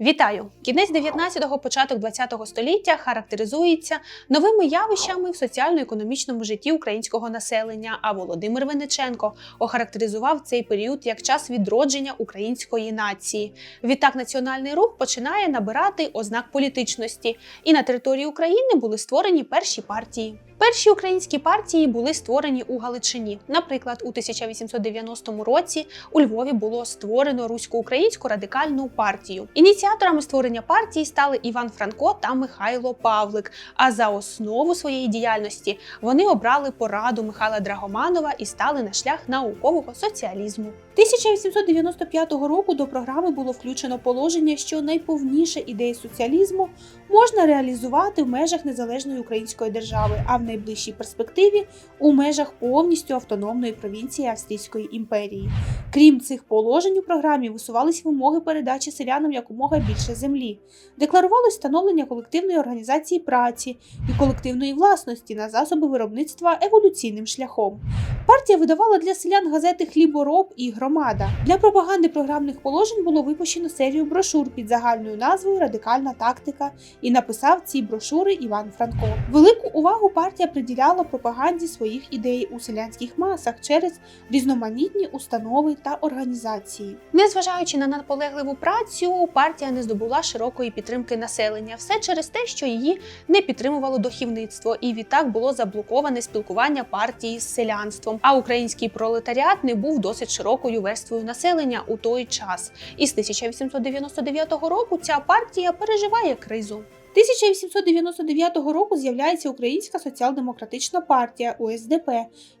Вітаю! Кінець 19-го, початок 20-го століття характеризується новими явищами в соціально-економічному житті українського населення. А Володимир Вениченко охарактеризував цей період як час відродження української нації. Відтак національний рух починає набирати ознак політичності, і на території України були створені перші партії. Перші українські партії були створені у Галичині. Наприклад, у 1890 році у Львові було створено русько-українську радикальну партію. Ініціаторами створення партії стали Іван Франко та Михайло Павлик. А за основу своєї діяльності вони обрали пораду Михайла Драгоманова і стали на шлях наукового соціалізму. 1895 року до програми було включено положення, що найповніше ідеї соціалізму можна реалізувати в межах незалежної української держави, а в найближчій перспективі у межах повністю автономної провінції Австрійської імперії. Крім цих положень у програмі висувались вимоги передачі селянам якомога більше землі. Декларувалось встановлення колективної організації праці і колективної власності на засоби виробництва еволюційним шляхом. Партія видавала для селян газети Хлібороб і громада. Для пропаганди програмних положень було випущено серію брошур під загальною назвою Радикальна тактика і написав ці брошури Іван Франко. Велику увагу партія приділяла пропаганді своїх ідей у селянських масах через різноманітні установи та організації. Незважаючи на наполегливу працю, партія не здобула широкої підтримки населення. Все через те, що її не підтримувало дохівництво, і відтак було заблоковане спілкування партії з селянством. А український пролетаріат не був досить широкою верствою населення у той час. І з 1899 року ця партія переживає кризу. 1899 року з'являється Українська соціал-демократична партія УСДП,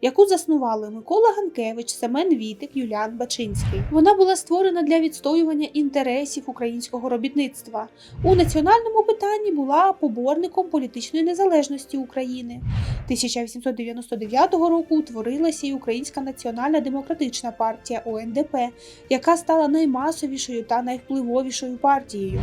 яку заснували Микола Ганкевич, Семен Вітик, Юліан Бачинський. Вона була створена для відстоювання інтересів українського робітництва. У національному питанні була поборником політичної незалежності України. 1899 року утворилася і Українська національна демократична партія УНДП, яка стала наймасовішою та найвпливовішою партією.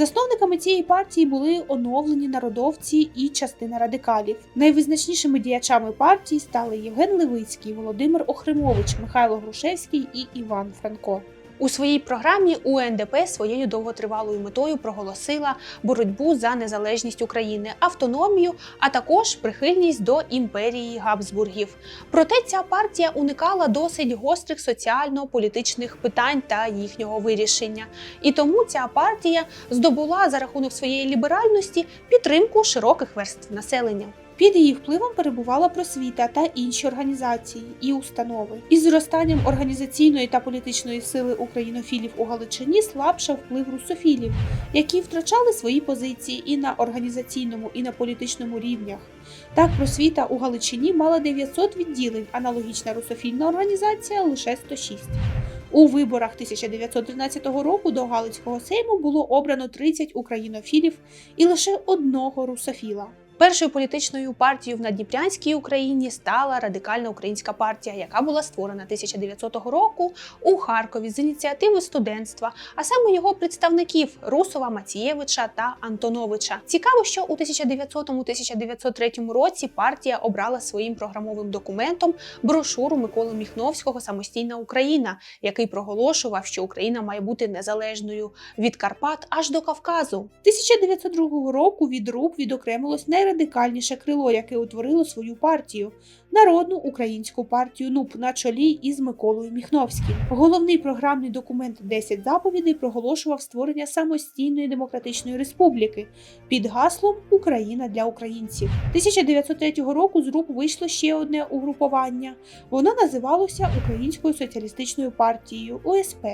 Засновниками цієї партії були оновлені народовці і частина радикалів. Найвизначнішими діячами партії стали Євген Левицький, Володимир Охримович, Михайло Грушевський і Іван Франко. У своїй програмі УНДП своєю довготривалою метою проголосила боротьбу за незалежність України, автономію, а також прихильність до імперії Габсбургів. Проте ця партія уникала досить гострих соціально-політичних питань та їхнього вирішення. І тому ця партія здобула за рахунок своєї ліберальності підтримку широких верств населення. Під її впливом перебувала просвіта та інші організації і установи. Із зростанням організаційної та політичної сили українофілів у Галичині слабшав вплив русофілів, які втрачали свої позиції і на організаційному, і на політичному рівнях. Так, просвіта у Галичині мала 900 відділень, аналогічна русофільна організація лише 106. У виборах 1913 року до Галицького сейму було обрано 30 українофілів і лише одного русофіла. Першою політичною партією в Надніпрянській Україні стала радикальна українська партія, яка була створена 1900 року у Харкові з ініціативи студентства, а саме його представників Русова, Мацієвича та Антоновича. Цікаво, що у 1900-1903 році партія обрала своїм програмовим документом брошуру Миколи Міхновського Самостійна Україна, який проголошував, що Україна має бути незалежною від Карпат аж до Кавказу. 1902 року від РУП відокремилось найрадикальніше крило, яке утворило свою партію народну українську партію НУП на чолі із Миколою Міхновським. Головний програмний документ «10 заповідей проголошував створення самостійної демократичної республіки під гаслом Україна для українців. 1903 року з РУП вийшло ще одне угрупування. Воно називалося Українською соціалістичною партією УСП.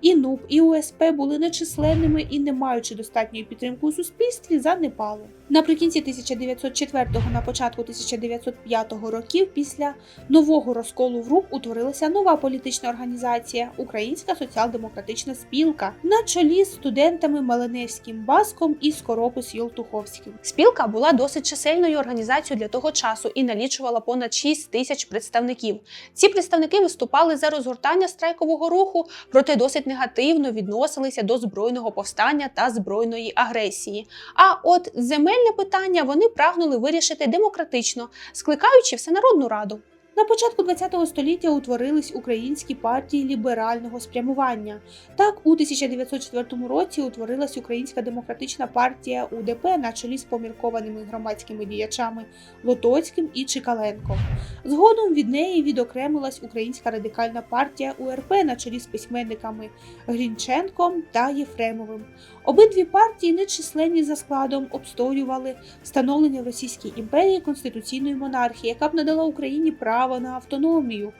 І НУП, і УСП були нечисленними і, не маючи достатньої підтримки у суспільстві, занепали. Наприкінці 1904-го, на початку 1905 років, після нового розколу в РУП утворилася нова політична організація Українська соціал-демократична спілка на чолі з студентами Маленевським Баском і Скоропис Йолтуховським. Спілка була досить чисельною організацією для того часу і налічувала понад 6 тисяч представників. Ці представники виступали за розгортання страйкового руху, проте досить негативно відносилися до збройного повстання та збройної агресії. А от Земельне питання вони прагнули вирішити демократично, скликаючи всенародну раду. На початку ХХ століття утворились українські партії ліберального спрямування. Так, у 1904 році утворилась Українська демократична партія УДП на чолі з поміркованими громадськими діячами Лотоцьким і Чикаленком. Згодом від неї відокремилась Українська радикальна партія УРП на чолі з письменниками Грінченком та Єфремовим. Обидві партії, нечисленні за складом, обстоювали встановлення в Російській імперії конституційної монархії, яка б надала Україні право на автономію.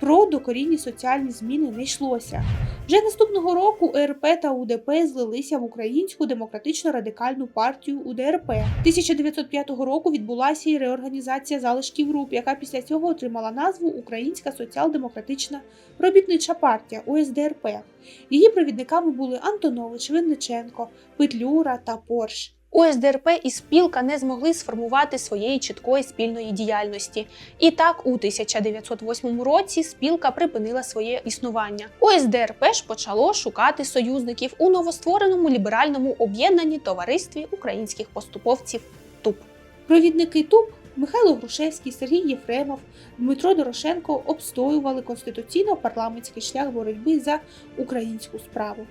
Про докорінні соціальні зміни не йшлося. Вже наступного року ЕРП та УДП злилися в Українську демократично-радикальну партію УДРП. 1905 року відбулася і реорганізація залишків груп, яка після цього отримала назву Українська соціал-демократична робітнича партія УСДРП. Її провідниками були Антонович, Винниченко, Петлюра та Порш. УСДРП і спілка не змогли сформувати своєї чіткої спільної діяльності. І так, у 1908 році спілка припинила своє існування. УСДРП ж почало шукати союзників у новоствореному ліберальному об'єднанні товаристві українських поступовців ТУП. Провідники ТУП Михайло Грушевський, Сергій Єфремов, Дмитро Дорошенко обстоювали конституційно-парламентський шлях боротьби за українську справу.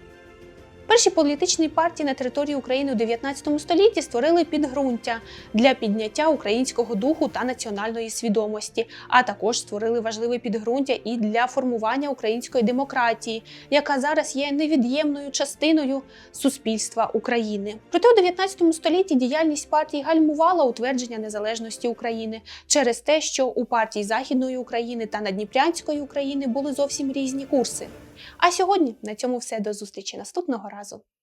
Перші політичні партії на території України у 19 столітті створили підґрунтя для підняття українського духу та національної свідомості, а також створили важливе підґрунтя і для формування української демократії, яка зараз є невід'ємною частиною суспільства України. Проте у 19 столітті діяльність партії гальмувала утвердження незалежності України через те, що у партії Західної України та Надніпрянської України були зовсім різні курси. А сьогодні на цьому все до зустрічі наступного разу.